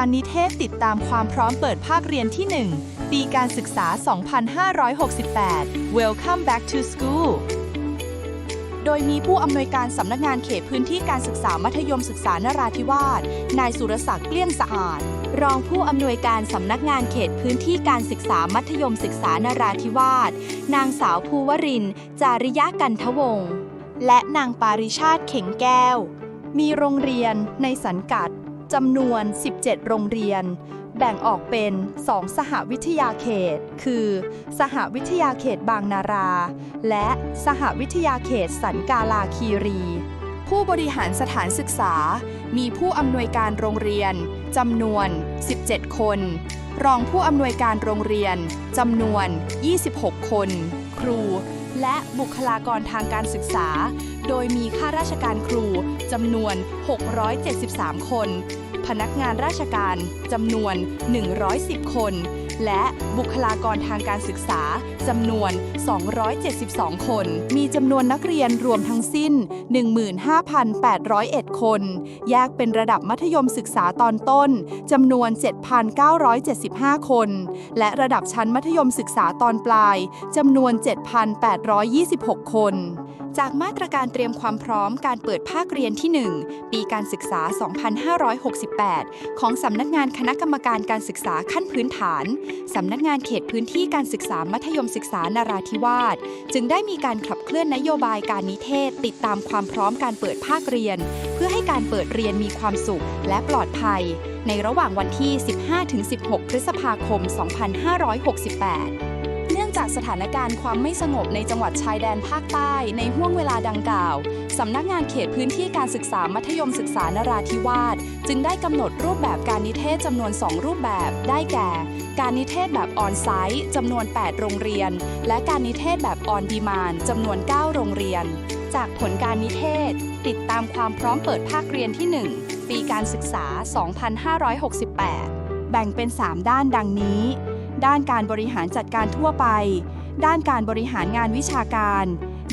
การนิเทศติดตามความพร้อมเปิดภาคเรียนที่ 1 ปีการศึกษา 2568 Welcome back to school โดยมีผู้อำนวยการสำนักงานเขตพื้นที่การศึกษามัธยมศึกษานราธิวาส นายสุรศักดิ์เกลี้ยงสะอาด รองผู้อำนวยการสำนักงานเขตพื้นที่การศึกษามัธยมศึกษานราธิวาส นางสาวภูวริน จาริยะกันทวงศ์และนางปาริชาติเข่งแก้ว มีโรงเรียนในสังกัด จำนวน 17 โรงเรียน แบ่งออกเป็น 2 สหวิทยาเขต คือ สหวิทยาเขตบางนารา และสหวิทยาเขตสันกาลาคีรี ผู้บริหารสถานศึกษา มีผู้อำนวยการโรงเรียนจำนวน 17 คน รองผู้อำนวยการโรงเรียนจำนวน 26 คน ครูและบุคลากรทางการศึกษาโดยมีข้าราชการครูจำนวน 673 คน พนักงานราชการจำนวน 110 คน และบุคลากรทางการศึกษาจำนวน 272 คน มีจำนวนนักเรียนรวมทั้งสิ้น 15,801 คน แยกเป็นระดับมัธยมศึกษาตอนต้นจำนวน 7,975 คน และระดับชั้นมัธยมศึกษาตอนปลายจำนวน 7,826 คน จากมาตรการเตรียมความพร้อมการเปิดภาคเรียนที่ 1 ปีการศึกษา 2568 ของสำนักงานคณะกรรมการการศึกษาขั้นพื้นฐาน สำนักงานเขตพื้นที่การศึกษามัธยมศึกษานราธิวาส จึงได้มีการขับเคลื่อนนโยบายการนิเทศ ติดตามความพร้อมการเปิดภาคเรียน เพื่อให้การเปิดเรียนมีความสุขและปลอดภัย ในระหว่างวันที่ 15-16 พฤษภาคม 2568 จากสถานการณ์ความไม่สงบในจังหวัดชายแดนภาคใต้ในห่วงเวลาดังกล่าว สำนักงานเขตพื้นที่การศึกษามัธยมศึกษานราธิวาสจึงได้กำหนดรูปแบบการนิเทศจำนวน 2 รูปแบบ ได้แก่ การนิเทศแบบออนไซต์จำนวน 8 โรงเรียน และการนิเทศแบบออนดีมานจำนวน 9 โรงเรียน จากผลการนิเทศ ติดตามความพร้อมเปิดภาคเรียนที่ 1 ปีการศึกษา 2568 แบ่งเป็น 3 ด้านดังนี้ ด้านการบริหารจัดการทั่วไป ด้านการบริหารงานวิชาการ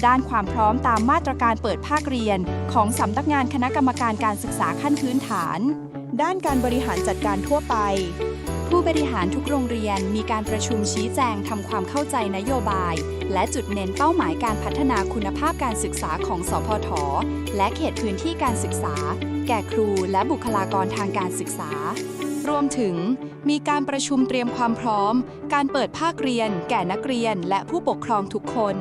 ด้านความพร้อมตามมาตรการเปิดภาคเรียน ของสำนักงานคณะกรรมการการศึกษาขั้นพื้นฐาน ด้านการบริหารจัดการทั่วไป ผู้บริหารทุกโรงเรียนมีการประชุมชี้แจงทำความเข้าใจนโยบาย และจุดเน้นเป้าหมายการพัฒนาคุณภาพการศึกษาของสพท และเขตพื้นที่การศึกษา แก่ครูและบุคลากรทางการศึกษา รวมถึงมีการประชุมเตรียมความพร้อม การเปิดภาคเรียน แก่นักเรียนและผู้ปกครองทุกคน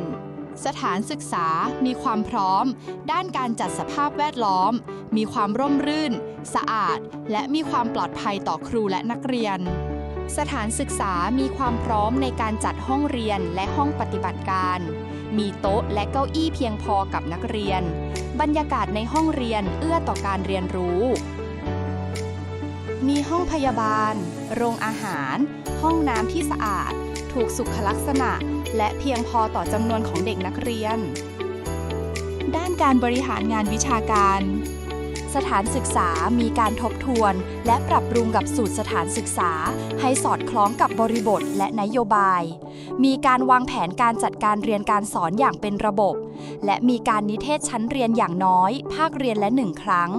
สถานศึกษามีความพร้อม ด้านการจัดสภาพแวดล้อม มีความร่มรื่น สะอาด และมีความปลอดภัยต่อครูและนักเรียน สถานศึกษามีความพร้อมในการจัดห้องเรียนและห้องปฏิบัติการ มีโต๊ะและเก้าอี้เพียงพอกับนักเรียน บรรยากาศในห้องเรียนเอื้อต่อการเรียนรู้ มีห้องพยาบาล โรงอาหาร ห้องน้ำที่สะอาด ถูกสุขลักษณะ และเพียงพอต่อจำนวนของเด็กนักเรียน ด้านการบริหารงานวิชาการ สถานศึกษามีการทบทวน และปรับปรุงกับสูตรสถานศึกษา ให้สอดคล้องกับบริบทและนโยบาย มีการวางแผนการจัดการเรียนการสอนอย่างเป็นระบบ และมีการนิเทศชั้นเรียนอย่างน้อย ภาคเรียนละหนึ่งครั้ง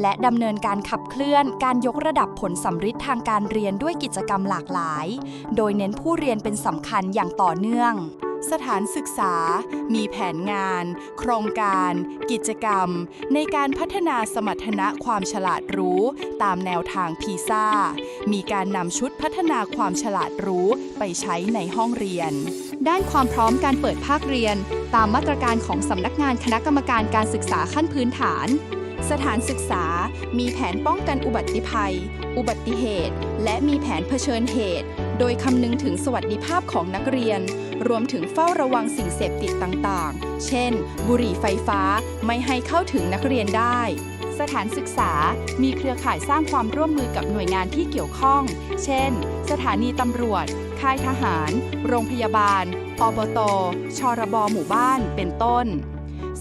และดำเนินการขับเคลื่อน การยกระดับผลสัมฤทธิ์ทางการเรียนด้วยกิจกรรมหลากหลาย โดยเน้นผู้เรียนเป็นสำคัญอย่างต่อเนื่อง สถานศึกษา มีแผนงาน โครงการ กิจกรรม ในการพัฒนาสมรรถนะความฉลาดรู้ตามแนวทางพีซ่า มีการนำชุดพัฒนาความฉลาดรู้ไปใช้ในห้องเรียน ด้านความพร้อมการเปิดภาคเรียน ตามมาตรการของสำนักงานคณะกรรมการการศึกษาขั้นพื้นฐาน สถานศึกษา มีแผนป้องกันอุบัติภัย อุบัติเหตุ และมีแผนเผชิญเหตุ โดยคำนึงถึงสวัสดิภาพของนักเรียน รวมถึงเฝ้าระวังสิ่งเสพติดต่างๆ เช่น บุหรี่ไฟฟ้าไม่ให้เข้าถึงนักเรียนได้ สถานศึกษามีเครือข่ายสร้างความร่วมมือกับหน่วยงานที่เกี่ยวข้อง เช่น สถานีตำรวจ ค่ายทหาร โรงพยาบาล อบต ชรบ หมู่บ้าน เป็นต้น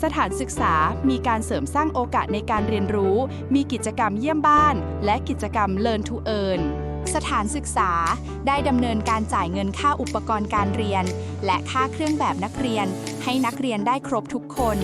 สถานศึกษามีการเสริมสร้างโอกาสในการเรียนรู้ มีกิจกรรมเยี่ยมบ้าน และกิจกรรม Learn to Earn สถานศึกษาได้ดำเนินการจ่ายเงินค่าอุปกรณ์การเรียน และค่าเครื่องแบบนักเรียน ให้นักเรียนได้ครบทุกคน